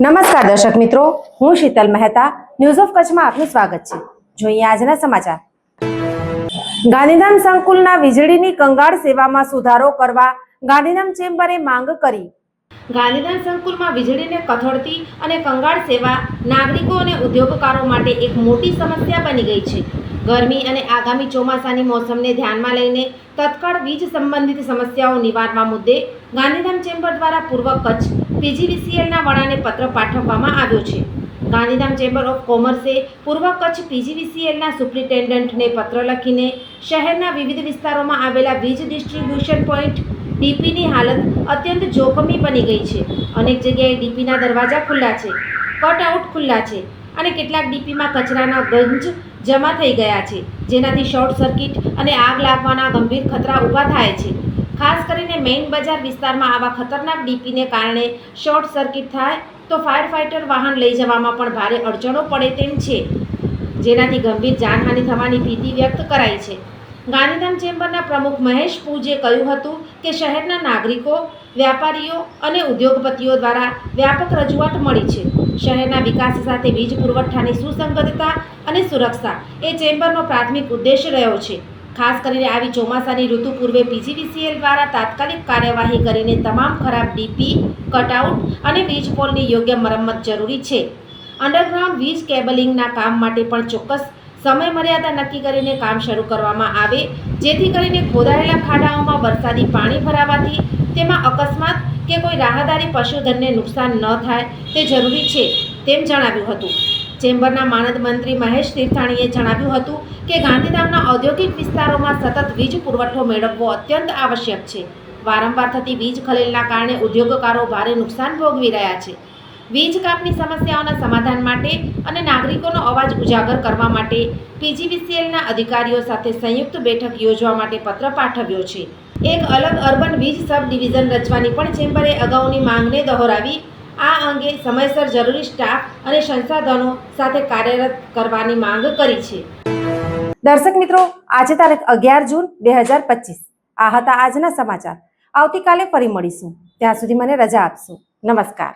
નમસ્કાર દર્શક મિત્રો, હું શીતલ મહેતા ન્યૂઝ ઓફ કચ્છમાં આપનું સ્વાગત છે. જોઈએ આજના સમાચાર. ગાંધીધામ સંકુલના વીજળીની કંગાળ સેવામાં સુધારો કરવા ગાંધીધામ ચેમ્બરે માંગ કરી. ગાંધીધામ સંકુલમાં વીજળીને કથળતી અને કંગાળ સેવા નાગરિકો અને ઉદ્યોગકારો માટે એક મોટી સમસ્યા બની ગઈ છે. ગરમી અને આગામી ચોમાસાની મોસમને ધ્યાનમાં લઈને તત્કાળ વીજ સંબંધિત સમસ્યાઓ નિવારવા મુદ્દે ગાંધીધામ ચેમ્બર દ્વારા પૂર્વ કચ્છ પીજીવીસીએલના વડાને પત્ર પાઠવવામાં આવ્યો છે. ગાંધીધામ ચેમ્બર ઓફ કોમર્સે પૂર્વ કચ્છ પીજીવીસીએલના સુપ્રિન્ટેન્ડન્ટને પત્ર લખીને શહેરના વિવિધ વિસ્તારોમાં આવેલા વીજ ડિસ્ટ્રીબ્યુશન પોઈન્ટ ડીપીની હાલત અત્યંત જોખમી બની ગઈ છે. અનેક જગ્યાએ ડીપીના દરવાજા ખુલ્લા છે. કટઆઉટ ખુલ્લા છે. અને કેટલાક ડીપીમાં કચરાના ગંજ જમા થઈ ગયા છે, જેનાથી શોર્ટ સર્કિટ અને આગ લાગવાના ગંભીર ખતરા ઊભા થાય છે. ખાસ કરીને મેઇન બજાર વિસ્તારમાં આવા ખતરનાક ડીપીને કારણે શોર્ટ સર્કિટ થાય તો ફાયર ફાઇટર વાહન લઈ જવામાં પણ ભારે અડચણો પડે તેમ છે, જેનાથી ગંભીર જાનહાનિ થવાની ભીતિ વ્યક્ત કરાઈ છે. ગાંધીધામ ચેમ્બરના પ્રમુખ મહેશ પૂજે કહ્યું હતું કે શહેરના નાગરિકો, વ્યાપારીઓ અને ઉદ્યોગપતિઓ દ્વારા વ્યાપક રજૂઆત મળી છે. શહેરના વિકાસ સાથે વીજ પુરવઠાની સુસંગતતા અને સુરક્ષા એ ચેમ્બરનો પ્રાથમિક ઉદ્દેશ રહ્યો છે. ખાસ કરીને આવી ચોમાસાની ઋતુ પૂર્વે પીજીવીસીએલ દ્વારા તાત્કાલિક કાર્યવાહી કરીને તમામ ખરાબ ડીપી, કટઆઉટ અને વીજ પોલની યોગ્ય મરમ્મત જરૂરી છે. અંડરગ્રાઉન્ડ વીજ કેબલિંગના કામ માટે પણ ચોક્કસ સમય મર્યાદા નક્કી કરીને કામ શરૂ કરવામાં આવે, જેથી કરીને ખોદાયેલા ખાડાઓમાં વરસાદી પાણી ભરાવાથી તેમાં અકસ્માત કે કોઈ રાહદારી પશુધનને નુકસાન ન થાય તે જરૂરી છે તેમ જણાવ્યું હતું. ચેમ્બરના માનદ મંત્રી મહેશ તીર્થાણીએ જણાવ્યું હતું કે ગાંધીધામના ઔદ્યોગિક વિસ્તારોમાં સતત વીજ પુરવઠો મેળવવો અત્યંત આવશ્યક છે. વારંવાર થતી વીજ ખલેલના કારણે ઉદ્યોગકારો ભારે નુકસાન ભોગવી રહ્યા છે. વીજ કાપની સમસ્યાઓના સમાધાન માટે અને નાગરિકોનો અવાજ ઉજાગર કરવા માટે પીજીવીસીએલના અધિકારીઓ સાથે સંયુક્ત બેઠક યોજવા માટે પત્ર પાઠવ્યો છે. એક અલગ અર્બન વીજ સબ ડિવિઝન રચવાની પણ ચેમ્બરે અગાઉની માંગને દોહરાવી, આ અંગે સમયસર જરૂરી સ્ટાફ અને સંસાધનો સાથે કાર્યરત કરવાની માંગ કરી છે. દર્શક મિત્રો, આજે તારીખ અગિયાર જૂન બે હજાર પચીસ. આ હતા આજના સમાચાર. આવતીકાલે ફરી મળીશું. ત્યાં સુધી મને રજા આપશો. નમસ્કાર.